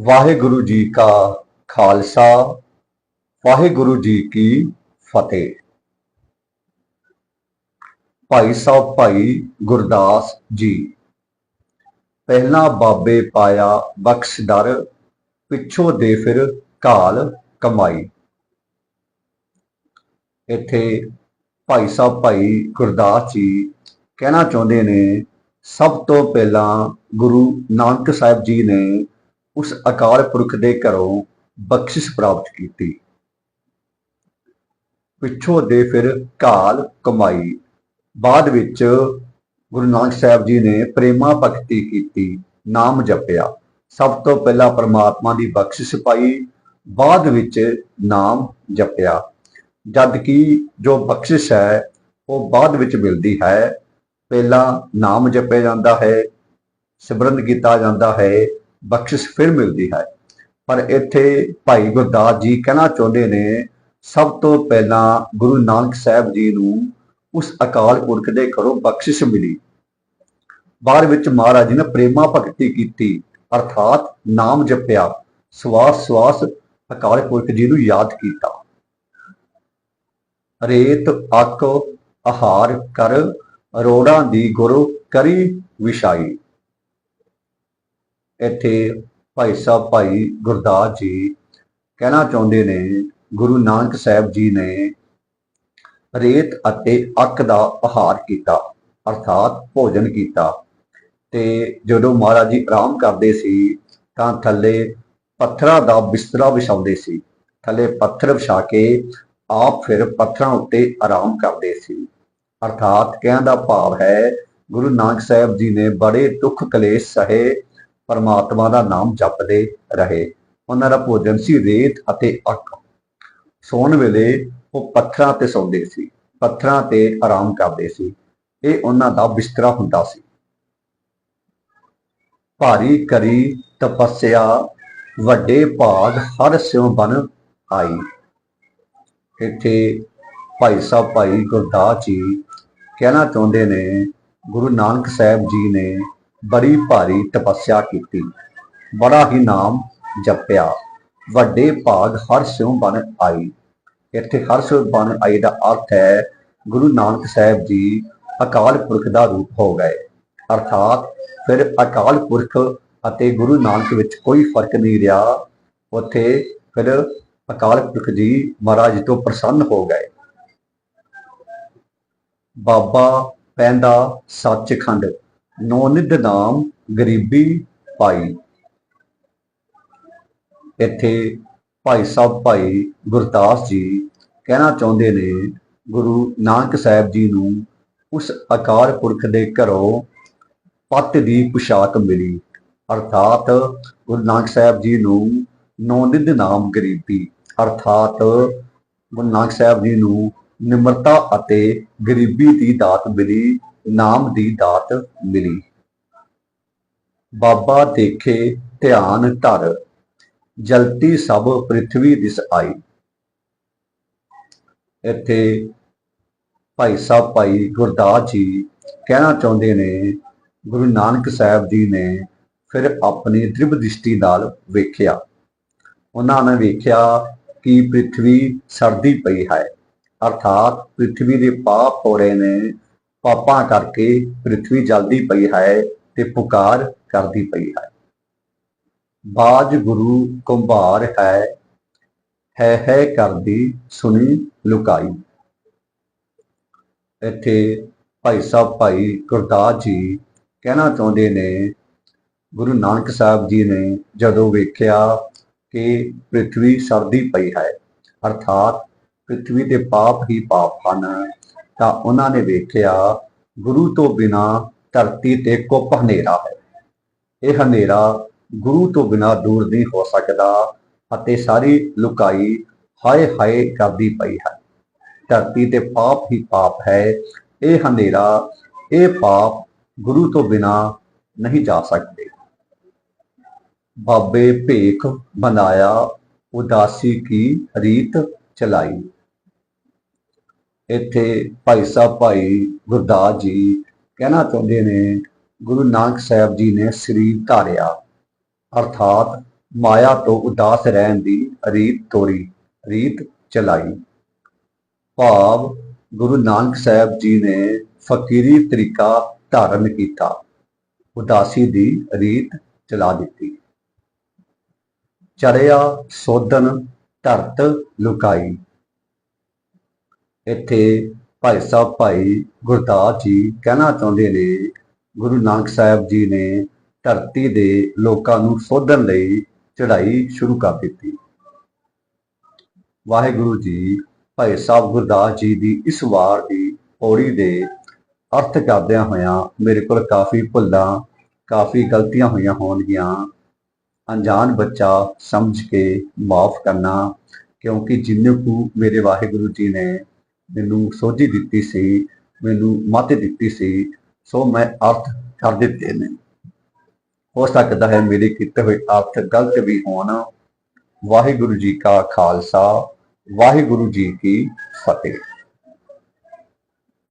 ਵਾਹਿਗੁਰੂ ਜੀ ਕਾ ਖਾਲਸਾ, ਵਾਹਿਗੁਰੂ ਜੀ ਕੀ ਫਤਿਹ। ਭਾਈ ਸਾਹਿਬ, ਭਾਈ ਗੁਰਦਾਸ ਜੀ, ਪਹਿਲਾ ਬਾਬੇ ਪਾਇਆ ਬਖਸ਼ ਦਰ ਪਿੱਛੋਂ ਦੇ ਫਿਰ ਕਾਲ ਕਮਾਈ। ਇੱਥੇ ਭਾਈ ਸਾਹਿਬ, ਭਾਈ ਗੁਰਦਾਸ ਜੀ ਕਹਿਣਾ ਚਾਹੁੰਦੇ ਨੇ, ਸਭ ਤੋਂ ਪਹਿਲਾਂ ਗੁਰੂ ਨਾਨਕ ਸਾਹਿਬ ਜੀ ਨੇ ਉਸ ਅਕਾਲ ਪੁਰਖ ਦੇ ਘਰੋਂ ਬਖਸ਼ਿਸ਼ ਪ੍ਰਾਪਤ ਕੀਤੀ। ਪਿੱਛੋਂ ਦੇ ਫਿਰ ਕਾਲ ਕਮਾਈ। ਬਾਅਦ ਵਿੱਚ ਗੁਰੂ ਨਾਨਕ ਸਾਹਿਬ ਜੀ ਨੇ ਪ੍ਰੇਮਾ ਭਗਤੀ ਕੀਤੀ, ਨਾਮ ਜਪਿਆ। ਸਭ ਤੋਂ ਪਹਿਲਾਂ ਪਰਮਾਤਮਾ ਦੀ ਬਖਸ਼ਿਸ਼ ਪਾਈ, ਬਾਅਦ ਵਿੱਚ ਨਾਮ ਜਪਿਆ। ਜਦ ਕਿ ਜੋ ਬਖਸ਼ਿਸ਼ ਹੈ, ਉਹ ਬਾਅਦ ਵਿੱਚ ਮਿਲਦੀ ਹੈ। ਪਹਿਲਾਂ ਨਾਮ ਜਪਿਆ ਜਾਂਦਾ ਹੈ ਸਿਮਰਨ ਕੀਤਾ ਜਾਂਦਾ ਹੈ ਬਖਸ਼ਿਸ਼ ਫਿਰ ਮਿਲਦੀ ਹੈ। ਪਰ ਇੱਥੇ ਭਾਈ ਗੁਰਦਾਸ ਜੀ ਕਹਿਣਾ ਚਾਹੁੰਦੇ ਨੇ, ਸਭ ਤੋਂ ਪਹਿਲਾਂ ਗੁਰੂ ਨਾਨਕ ਸਾਹਿਬ ਜੀ ਨੂੰ ਉਸ ਅਕਾਲ ਪੁਰਖ ਦੇ ਘਰੋਂ ਬਖਸ਼ਿਸ਼ ਮਿਲੀ। ਬਾਅਦ ਵਿੱਚ ਮਹਾਰਾਜ ਜੀ ਨੇ ਪ੍ਰੇਮਾ ਭਗਤੀ ਕੀਤੀ, ਅਰਥਾਤ ਨਾਮ ਜਪਿਆ, ਸਵਾਸ ਸਵਾਸ ਅਕਾਲ ਪੁਰਖ ਜੀ ਨੂੰ ਯਾਦ ਕੀਤਾ। ਰੇਤ ਅੱਕ ਆਹਾਰ ਕਰ, ਰੋੜਾਂ ਦੀ ਗੁਰੂ ਕਰੀ ਵਿਸ਼ਾਈ ਇੱਥੇ ਭਾਈ ਸਾਹਿਬ ਭਾਈ ਗੁਰਦਾਸ ਜੀ ਕਹਿਣਾ ਚਾਹੁੰਦੇ ਨੇ, ਗੁਰੂ ਨਾਨਕ ਸਾਹਿਬ ਜੀ ਨੇ ਰੇਤ ਅਤੇ ਅੱਕ ਦਾ ਆਹਾਰ ਕੀਤਾ, ਅਰਥਾਤ ਭੋਜਨ ਕੀਤਾ ਤੇ ਜਦੋਂ ਮਹਾਰਾਜ ਜੀ ਆਰਾਮ ਕਰਦੇ ਸੀ ਤਾਂ ਥੱਲੇ ਪੱਥਰਾਂ ਦਾ ਬਿਸਤਰਾ ਵਿਛਾਉਂਦੇ ਸੀ, ਥੱਲੇ ਪੱਥਰ ਵਿਛਾ ਕੇ ਆਪ ਫਿਰ ਪੱਥਰਾਂ ਉੱਤੇ ਆਰਾਮ ਕਰਦੇ ਸੀ। ਅਰਥਾਤ ਕਹਿਣ ਦਾ ਭਾਵ ਹੈ, ਗੁਰੂ ਨਾਨਕ ਸਾਹਿਬ ਜੀ ਨੇ ਬੜੇ ਦੁੱਖ ਕਲੇਸ਼ ਸਹੇ ਪਰਮਾਤਮਾ ਦਾ ਨਾਮ ਜਪਦੇ ਰਹੇ। ਉਹਨਾਂ ਦਾ ਭੋਜਨ ਸੀ ਰੇਤ ਅਤੇ ਅੱਕ ਸੌਣ ਵੇਲੇ ਉਹ ਪੱਥਰਾਂ ਤੇ ਸੌਂਦੇ ਸੀ, ਪੱਥਰਾਂ ਤੇ ਆਰਾਮ ਕਰਦੇ ਸੀ। ਇਹ ਉਹਨਾਂ ਦਾ ਬਿਸਤਰਾ ਹੁੰਦਾ ਸੀ। ਭਾਰੀ ਕਰੀ ਤਪੱਸਿਆ, ਵੱਡੇ ਭਾਗ ਹਰ ਸਿਉ ਬਨ ਆਈ। ਇੱਥੇ ਭਾਈ ਸਾਹਿਬ, ਭਾਈ ਗੁਰਦਾਸ ਜੀ ਕਹਿਣਾ ਚਾਹੁੰਦੇ ਨੇ, ਗੁਰੂ ਨਾਨਕ ਸਾਹਿਬ ਜੀ ਨੇ ਬੜੀ ਭਾਰੀ ਤਪੱਸਿਆ ਕੀਤੀ। ਬੜਾ ਹੀ ਨਾਮ ਜਪਿਆ। ਵੱਡੇ ਭਾਗ ਹਰ ਸਿਉ ਬਨ ਆਈ। ਇੱਥੇ ਹਰ ਸਿਉ ਬਨ ਆਈ ਦਾ ਅਰਥ ਹੈ, ਗੁਰੂ ਨਾਨਕ ਸਾਹਿਬ ਜੀ ਅਕਾਲ ਪੁਰਖ ਦਾ ਰੂਪ ਹੋ ਗਏ। ਅਰਥਾਤ ਫਿਰ ਅਕਾਲ ਪੁਰਖ ਅਤੇ ਗੁਰੂ ਨਾਨਕ ਵਿੱਚ ਕੋਈ ਫ਼ਰਕ ਨਹੀਂ ਰਿਹਾ। ਉੱਥੇ ਫਿਰ ਅਕਾਲ ਪੁਰਖ ਜੀ ਮਹਾਰਾਜ ਤੋਂ ਪ੍ਰਸੰਨ ਹੋ ਗਏ। ਬਾਬਾ ਪੈਂਦਾ ਸੱਚਖੰਡ। ਨੋਨਿਧ ਨਾਮ ਗਰੀਬੀ ਪਾਈ ਇੱਥੇ ਭਾਈ ਸਾਹਿਬ ਭਾਈ ਗੁਰਦਾਸ ਜੀ ਕਹਿਣਾ ਚਾਹੁੰਦੇ ਨੇ, ਗੁਰੂ ਨਾਨਕ ਸਾਹਿਬ ਜੀ ਨੂੰ ਉਸ ਅਕਾਲ ਪੁਰਖ ਦੇ ਘਰੋਂ ਪੱਤ ਦੀ ਪੁਸ਼ਾਕ ਮਿਲੀ। ਅਰਥਾਤ ਗੁਰੂ ਨਾਨਕ ਸਾਹਿਬ ਜੀ ਨੂੰ ਨੌ ਨਿਧ ਨਾਮ ਗਰੀਬੀ। ਅਰਥਾਤ ਗੁਰੂ ਨਾਨਕ ਸਾਹਿਬ ਜੀ ਨੂੰ ਨਿਮਰਤਾ ਅਤੇ ਗਰੀਬੀ ਦੀ ਦਾਤ ਮਿਲੀ। ਨਾਮ ਦੀ ਦਾਤ ਮਿਲੀ। ਬਾਬਾ ਦੇਖੇ ਧਿਆਨ ਧਰ ਜਲਤੀ ਸਭ ਪ੍ਰithvi ਦਿਸ ਆਈ। ਇੱਥੇ ਭਾਈ ਸਾਹਿਬ, ਭਾਈ ਗੁਰਦਾਸ ਜੀ ਕਹਿਣਾ ਚਾਹੁੰਦੇ ਨੇ, ਗੁਰੂ ਨਾਨਕ ਸਾਹਿਬ ਜੀ ਨੇ ਫਿਰ ਆਪਣੀ ਦ੍ਰਿੜ ਦ੍ਰਿਸ਼ਟੀ ਨਾਲ ਵੇਖਿਆ। ਉਹਨਾਂ ਨੇ ਵੇਖਿਆ ਕਿ ਪ੍ਰithvi ਸਰਦੀ ਪਈ ਹੈ। ਅਰਥਾਤ ਪ੍ਰithvi ਦੇ ਪਾਪ ਹੋ ਰਹੇ ਨੇ ਪਾਪਾਂ ਕਰਕੇ ਪ੍ਰithvi ਜਲਦੀ ਪਈ ਹੈ ਤੇ ਪੁਕਾਰ ਕਰਦੀ ਪਈ ਹੈ। ਬਾਜ ਗੁਰੂ ਕੁੰਭਾਰ ਹੈ ਹੈ ਹੈ ਕਰਦੀ ਸੁਣੀ ਲੁਕਾਈ। ਇੱਥੇ ਭਾਈ ਸਾਹਿਬ, ਭਾਈ ਗੁਰਦਾਸ ਜੀ ਕਹਿਣਾ ਚਾਹੁੰਦੇ ਨੇ, ਗੁਰੂ ਨਾਨਕ ਸਾਹਿਬ ਜੀ ਨੇ ਜਦੋਂ ਵੇਖਿਆ ਕਿ ਪ੍ਰithvi ਸਰਦੀ ਪਈ ਹੈ, ਅਰਥਾਤ ਪ੍ਰithvi ਦੇ ਪਾਪ ਹੀ ਪਾਪ ਹਨ ਤਾਂ ਉਹਨਾਂ ਨੇ ਵੇਖਿਆ, ਗੁਰੂ ਤੋਂ ਬਿਨਾ ਧਰਤੀ ਤੇ ਕੁੱਪ ਹਨੇਰਾ ਹੈ। ਇਹ ਹਨੇਰਾ ਗੁਰੂ ਤੋਂ ਬਿਨਾ ਦੂਰ ਨਹੀਂ ਹੋ ਸਕਦਾ ਅਤੇ ਸਾਰੀ ਲੁਕਾਈ ਹਾਏ ਹਾਏ ਕਰਦੀ ਪਈ ਹੈ। ਧਰਤੀ ਤੇ ਪਾਪ ਹੀ ਪਾਪ ਹੈ। ਇਹ ਹਨੇਰਾ, ਇਹ ਪਾਪ ਗੁਰੂ ਤੋਂ ਬਿਨਾ ਨਹੀਂ ਜਾ ਸਕਦੇ। ਬਾਬੇ ਭੇਖ ਬਣਾਇਆ, ਉਦਾਸੀ ਕੀ ਰੀਤ ਚਲਾਈ। ਇੱਥੇ ਭਾਈ ਸਾਹਿਬ ਭਾਈ ਗੁਰਦਾਸ ਜੀ ਕਹਿਣਾ ਚਾਹੁੰਦੇ ਨੇ, ਗੁਰੂ ਨਾਨਕ ਸਾਹਿਬ ਜੀ ਨੇ ਸਰੀਰ ਧਾਰਿਆ, ਅਰਥਾਤ ਮਾਇਆ ਤੋਂ ਉਦਾਸ ਰਹਿਣ ਦੀ ਰੀਤ ਤੋੜੀ ਰੀਤ ਚਲਾਈ। ਭਾਵ ਗੁਰੂ ਨਾਨਕ ਸਾਹਿਬ ਜੀ ਨੇ ਫਕੀਰੀ ਤਰੀਕਾ ਧਾਰਨ ਕੀਤਾ, ਉਦਾਸੀ ਦੀ ਰੀਤ ਚਲਾ ਦਿੱਤੀ। ਚੜਿਆ ਸੋਧਨ ਧਰਤ ਲੁਕਾਈ ਇੱਥੇ ਭਾਈ ਸਾਹਿਬ ਭਾਈ ਗੁਰਦਾਸ ਜੀ ਕਹਿਣਾ ਚਾਹੁੰਦੇ ਨੇ, ਗੁਰੂ ਨਾਨਕ ਸਾਹਿਬ ਜੀ ਨੇ ਧਰਤੀ ਦੇ ਲੋਕਾਂ ਨੂੰ ਸੋਧਣ ਲਈ ਚੜ੍ਹਾਈ ਸ਼ੁਰੂ ਕਰ ਦਿੱਤੀ। ਵਾਹਿਗੁਰੂ ਜੀ, ਭਾਈ ਸਾਹਿਬ ਗੁਰਦਾਸ ਜੀ ਦੀ ਇਸ ਵਾਰ ਦੀ ਪੌੜੀ ਦੇ ਅਰਥ ਕਰਦਿਆਂ ਹੋਇਆਂ ਮੇਰੇ ਕੋਲ ਕਾਫੀ ਭੁੱਲਾਂ, ਕਾਫੀ ਗਲਤੀਆਂ ਹੋਈਆਂ ਹੋਣਗੀਆਂ। ਅਣਜਾਣ ਬੱਚਾ ਸਮਝ ਕੇ ਮਾਫ ਕਰਨਾ, ਕਿਉਂਕਿ ਜਿੰਨੇ ਕੁ ਮੇਰੇ ਵਾਹਿਗੁਰੂ ਜੀ ਨੇ ਮੈਨੂੰ ਸੋਝੀ ਦਿੱਤੀ ਸੀ, ਮੈਨੂੰ ਮੱਤ ਦਿੱਤੀ ਸੀ, ਸੋ ਮੈਂ ਅਰਥ ਕਰ ਦਿੱਤੇ ਨੇ। ਹੋ ਸਕਦਾ ਹੈ ਮੇਰੇ ਕੀਤੇ ਹੋਏ ਅਰਥ ਗਲਤ ਵੀ ਹੋਣ। ਵਾਹਿਗੁਰੂ ਜੀ ਕਾ ਖਾਲਸਾ, ਵਾਹਿਗੁਰੂ ਜੀ ਕੀ ਫਤਿਹ।